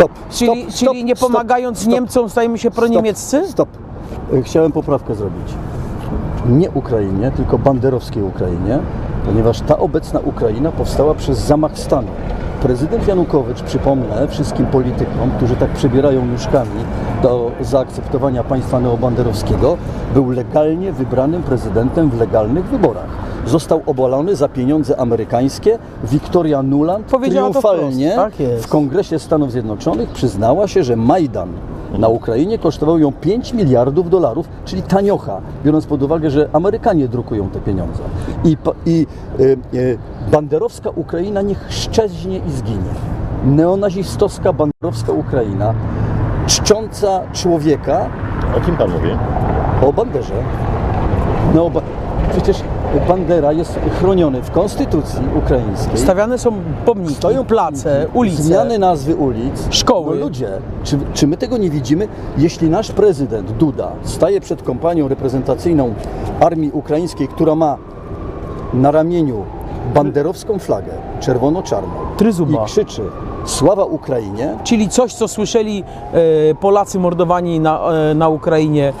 Stop. Czyli, stop, czyli stop, nie pomagając stop, Niemcom stajemy się proniemieccy? Stop. Y, Chciałem poprawkę zrobić. Nie Ukrainie, tylko banderowskiej Ukrainie, ponieważ ta obecna Ukraina powstała przez zamach stanu. Prezydent Janukowycz, przypomnę wszystkim politykom, którzy tak przebierają nóżkami do zaakceptowania państwa neobanderowskiego, był legalnie wybranym prezydentem w legalnych wyborach. Został obalony za pieniądze amerykańskie. Victoria Nuland Powiedziała triumfalnie. Tak w Kongresie Stanów Zjednoczonych przyznała się, że Majdan na Ukrainie kosztował ją 5 miliardów dolarów, czyli taniocha, biorąc pod uwagę, że Amerykanie drukują te pieniądze. I, i y, y, banderowska Ukraina niech szczeźnie i zginie. Neonazistowska banderowska Ukraina, czcząca człowieka O kim pan mówi? o banderze. No, ba- przecież bandera jest chroniony w konstytucji ukraińskiej. Stawiane są pomniki, Stoją place, ulice. Zmiany nazwy ulic. Szkoły. No ludzie, czy, czy my tego nie widzimy? Jeśli nasz prezydent Duda staje przed kompanią reprezentacyjną armii ukraińskiej, która ma na ramieniu banderowską flagę, czerwono-czarną Tryzuba. i krzyczy Sława Ukrainie, Czyli coś, co słyszeli e, Polacy mordowani na, e, na Ukrainie,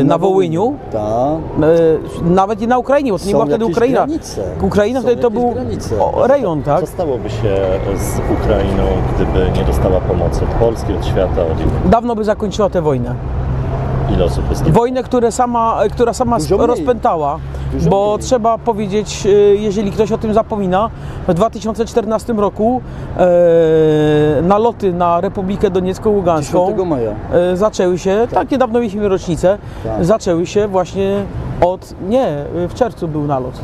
e, na Wołyniu. Tak. E, nawet nie na Ukrainie, bo to nie Są była wtedy jakieś Ukraina. granice. Ukraina Są wtedy to jakieś był granice. o, rejon, tak? Co stałoby się z Ukrainą, gdyby nie dostała pomocy od Polski, od świata, od innych? Dawno by zakończyła tę wojnę. Ile osób jest Wojnę, które sama, która sama Dużo mniej. rozpętała, bo trzeba powiedzieć, e, jeżeli ktoś o tym zapomina, w 2014 roku e, naloty na Republikę Doniecką 10 Ługańską maja. e, zaczęły się, tak niedawno mieliśmy rocznicę, Tak. zaczęły się właśnie od, nie, w czerwcu był nalot.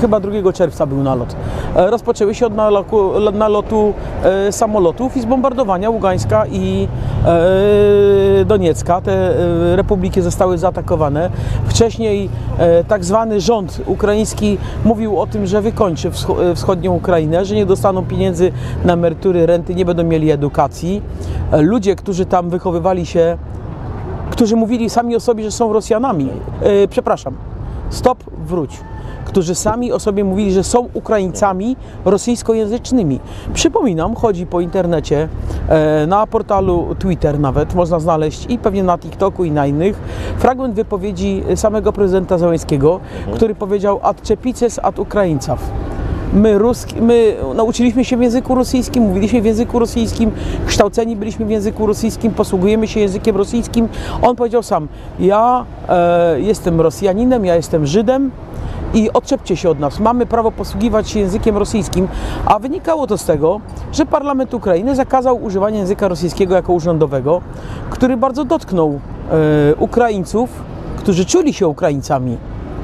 Chyba 2 czerwca był nalot. E, Rozpoczęły się od nalotu, nalotu e, samolotów i zbombardowania Ługańska i e, Doniecka. Te e, republiki zostały zaatakowane. Wcześniej e, tak zwany rząd ukraiński mówił o tym, że wykończy e, wschodnią Ukrainę, że nie dostaną pieniędzy na emerytury, renty, nie będą mieli edukacji. E, Ludzie, którzy tam wychowywali się którzy mówili sami o sobie, że są Rosjanami. E, przepraszam, stop, wróć. Którzy sami o sobie mówili, że są Ukraińcami rosyjskojęzycznymi. Przypominam, chodzi po internecie, e, na portalu Twitter nawet, można znaleźć i pewnie na TikToku i na innych, fragment wypowiedzi samego prezydenta Załęskiego, który powiedział odczepices od Ukraińców. My, ruski, my nauczyliśmy się w języku rosyjskim, mówiliśmy w języku rosyjskim, kształceni byliśmy w języku rosyjskim, posługujemy się językiem rosyjskim. On powiedział sam, ja e, jestem Rosjaninem, ja jestem Żydem i odczepcie się od nas. Mamy prawo posługiwać się językiem rosyjskim, a wynikało to z tego, że parlament Ukrainy zakazał używania języka rosyjskiego jako urzędowego, który bardzo dotknął e, Ukraińców, którzy czuli się Ukraińcami.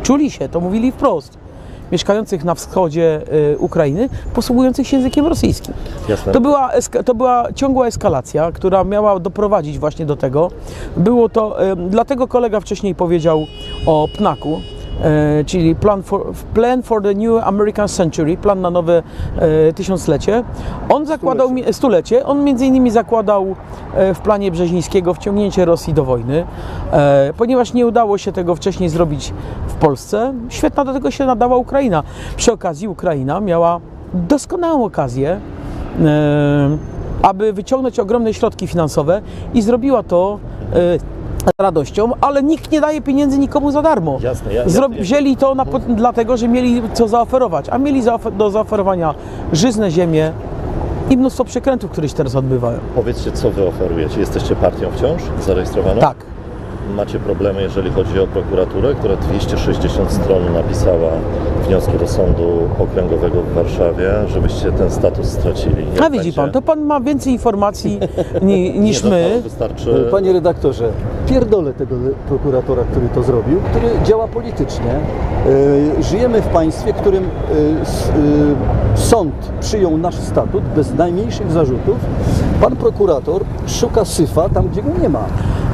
Czuli się, to mówili wprost mieszkających na wschodzie y, Ukrainy, posługujących się językiem rosyjskim. Jasne. To była, to była ciągła eskalacja, która miała doprowadzić właśnie do tego. Było to, y, dlatego kolega wcześniej powiedział o PNAK-u, czyli plan for, plan for the New American Century, plan na nowe y, tysiąclecie. On zakładał, mi- stulecie, on między innymi zakładał y, w planie Brzezińskiego wciągnięcie Rosji do wojny, e, ponieważ nie udało się tego wcześniej zrobić w Polsce. Świetna do tego się nadała Ukraina. Przy okazji Ukraina miała doskonałą okazję, e, aby wyciągnąć ogromne środki finansowe i zrobiła to e, radością, ale nikt nie daje pieniędzy nikomu za darmo. Jasne, ja- Zro- ja- wzięli to na, dlatego, że mieli co zaoferować, a mieli zaofer- do zaoferowania żyzne ziemię i mnóstwo przekrętów, które się teraz odbywają. Powiedzcie, co wy oferujecie? Jesteście partią wciąż zarejestrowaną? Tak. Macie problemy, jeżeli chodzi o prokuraturę, która 260 stron napisała wnioski do Sądu Okręgowego w Warszawie, żebyście ten status stracili. Jak A widzi będzie? pan, to pan ma więcej informacji ni, niż Nie, no, my. to Wystarczy... Panie redaktorze, pierdolę tego prokuratora, który to zrobił, który działa politycznie. E, Żyjemy w państwie, w którym e, e, sąd przyjął nasz statut bez najmniejszych zarzutów. Pan prokurator szuka syfa tam, gdzie go nie ma.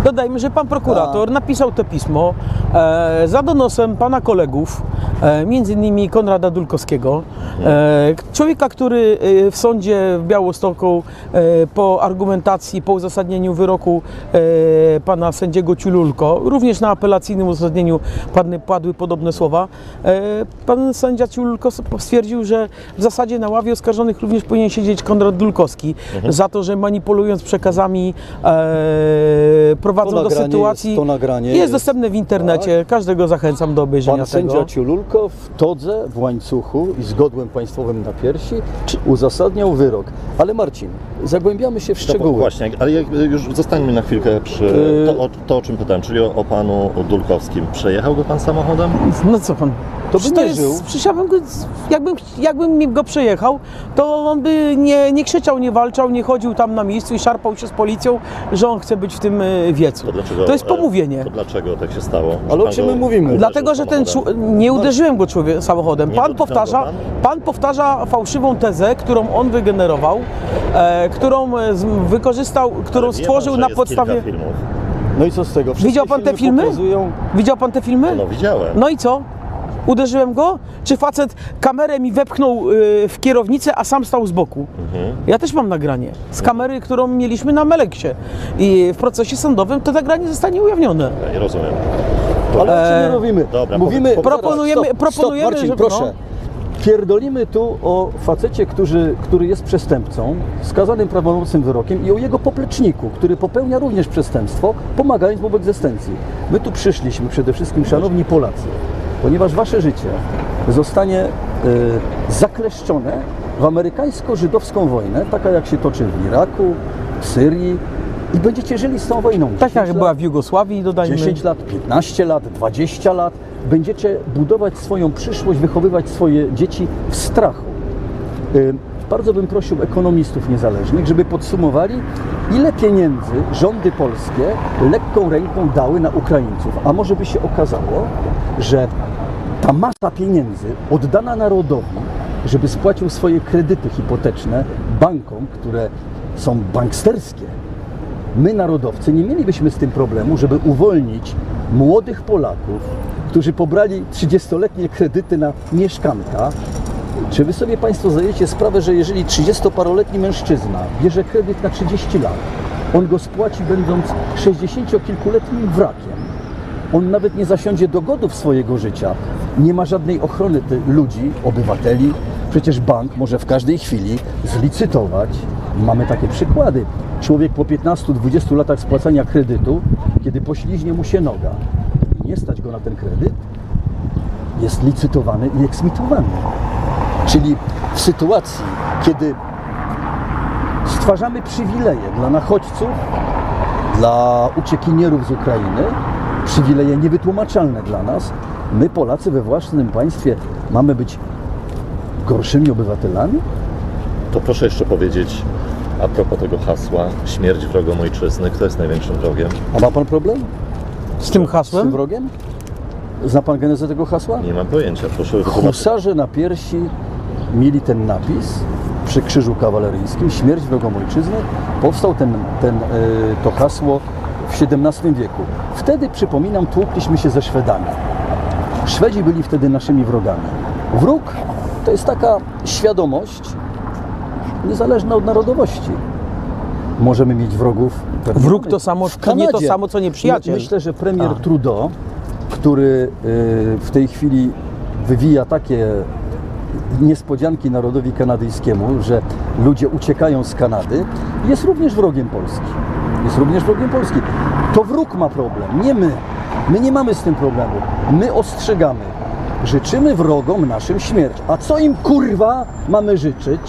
Dodajmy, że pan prokurator napisał to pismo e, za donosem pana kolegów, e, między innymi Konrada Dulkowskiego, e, człowieka, który e, w sądzie w Białostoku e, po argumentacji, po uzasadnieniu wyroku e, pana sędziego Ciululko, również na apelacyjnym uzasadnieniu padły, padły podobne słowa, e, pan sędzia Ciululko stwierdził, że w zasadzie na ławie oskarżonych również powinien siedzieć Konrad Dulkowski za to, że manipulując przekazami e, prowadzą do sytuacji. jest- to nagranie jest jest- dostępne w internecie, każdego zachęcam do obejrzenia Pan tego. sędzia Ciululko w todze, w łańcuchu i z godłem państwowym na piersi uzasadniał wyrok. Ale Marcin, zagłębiamy się w No szczegóły. właśnie, ale jak, już zostańmy na chwilkę przy Yy. to, o, to, o czym pytałem, czyli o, o panu Dulkowskim. Przejechał go pan samochodem? No co pan? To by nie jest, żył. Przecież ja bym go, jakbym, jakbym go przejechał, to on by nie, nie krzyczał, nie walczał, nie chodził tam na miejscu i szarpał się z policją, że on chce być w tym e, wiecu. To, dlaczego, To jest e, pomówienie. To dlaczego tak się stało? Że Ale o czym my mówimy? Dlatego, że ten nie uderzyłem go człowiek samochodem. Pan powtarza, pan? pan powtarza fałszywą tezę, którą on wygenerował, którą e, wykorzystał, którą Ale wie stworzył pan, że na jest podstawie. Kilka filmów. No i co z tego? Wszystkie Widział pan te filmy? Pokazują... Widział pan te filmy? No widziałem. No i co? Uderzyłem go? Czy facet kamerę mi wepchnął y, w kierownicę, a sam stał z boku? Mhm. Ja też mam nagranie z kamery, którą mieliśmy na Meleksie. I w procesie sądowym to nagranie zostanie ujawnione. Ja nie rozumiem. Ale o czym my mówimy? dobra, mówimy po- proponujemy- stop, proponujemy, stop, Marcin, że- proszę. no. Pierdolimy tu o facecie, który, który jest przestępcą, skazanym prawomocnym wyrokiem i o jego popleczniku, który popełnia również przestępstwo, pomagając mu w egzystencji. My tu przyszliśmy przede wszystkim, szanowni Polacy, ponieważ wasze życie zostanie y, zakleszczone w amerykańsko-żydowską wojnę, taka jak się toczy w Iraku, w Syrii i będziecie żyli z tą wojną. Tak 10 jak lat. była w Jugosławii, dodajmy. 10 lat, 15 lat, 20 lat będziecie budować swoją przyszłość, wychowywać swoje dzieci w strachu. Bardzo bym prosił ekonomistów niezależnych, żeby podsumowali, ile pieniędzy rządy polskie lekką ręką dały na Ukraińców. A może by się okazało, że ta masa pieniędzy oddana narodowi, żeby spłacił swoje kredyty hipoteczne bankom, które są banksterskie, my, narodowcy, nie mielibyśmy z tym problemu, żeby uwolnić młodych Polaków, którzy pobrali 30-letnie kredyty na mieszkanka. Czy wy sobie Państwo zdajecie sprawę, że jeżeli 30-paroletni mężczyzna bierze kredyt na 30 lat, on go spłaci będąc 60-kilkuletnim wrakiem, on nawet nie zasiądzie do godów swojego życia, nie ma żadnej ochrony ludzi, obywateli. Przecież bank może w każdej chwili zlicytować. Mamy takie przykłady. Człowiek po 15-20 latach spłacania kredytu, kiedy pośliźnie mu się noga nie stać go na ten kredyt, jest licytowany i eksmitowany. Czyli w sytuacji, kiedy stwarzamy przywileje dla nachodźców, dla uciekinierów z Ukrainy, przywileje niewytłumaczalne dla nas, my Polacy we własnym państwie mamy być gorszymi obywatelami? To proszę jeszcze powiedzieć a propos tego hasła śmierć wrogom ojczyzny. Kto jest największym wrogiem? A ma pan problem Z tym z hasłem? tym wrogiem? Zna pan genezę tego hasła? Nie mam pojęcia. Proszę. Husarze na piersi mieli ten napis przy krzyżu kawaleryjskim śmierć wrogom ojczyzny. Powstał ten, ten, y, to hasło w XVII wieku. Wtedy, przypominam, tłukliśmy się ze Szwedami. Szwedzi byli wtedy naszymi wrogami. Wróg to jest taka świadomość niezależna od narodowości. Możemy mieć wrogów. pewnie Wróg to samo- to nie to samo, co nieprzyjaciel. My- Myślę, że premier A. Trudeau, który y, w tej chwili wywija takie niespodzianki narodowi kanadyjskiemu, że ludzie uciekają z Kanady, jest również wrogiem Polski. Jest również wrogiem Polski. To wróg ma problem, nie my. My nie mamy z tym problemu. My ostrzegamy. Życzymy wrogom naszym śmierć. A co im kurwa mamy życzyć?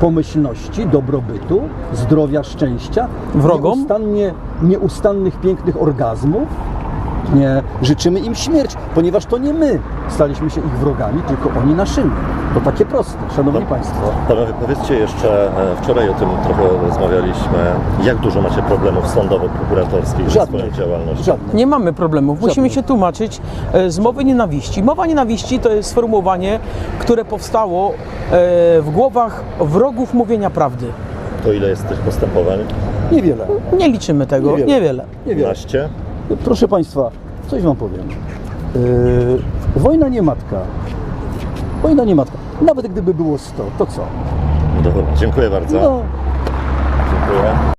Pomyślności, dobrobytu, zdrowia, szczęścia. Wrogom? Nieustannie, nieustannych, pięknych orgazmów. Nie, życzymy im śmierć, ponieważ to nie my staliśmy się ich wrogami, tylko oni naszymi. To takie proste, szanowni No. państwo. Panowie, powiedzcie jeszcze, e, wczoraj o tym trochę rozmawialiśmy, jak dużo macie problemów sądowo-prokuratorskich ze Żadnych. swoją działalnością? Żadnych. Nie mamy problemów. Musimy się tłumaczyć e, z mowy nienawiści. Mowa nienawiści to jest sformułowanie, które powstało e, w głowach wrogów mówienia prawdy. To ile jest tych postępowań? Niewiele. Nie liczymy tego, Niewiele. niewiele. Niewiele. 15? Proszę Państwa, coś Wam powiem. Yy, wojna nie matka. Wojna nie matka. Nawet gdyby było 100, to co? Dobra, dziękuję bardzo. No, Dziękuję.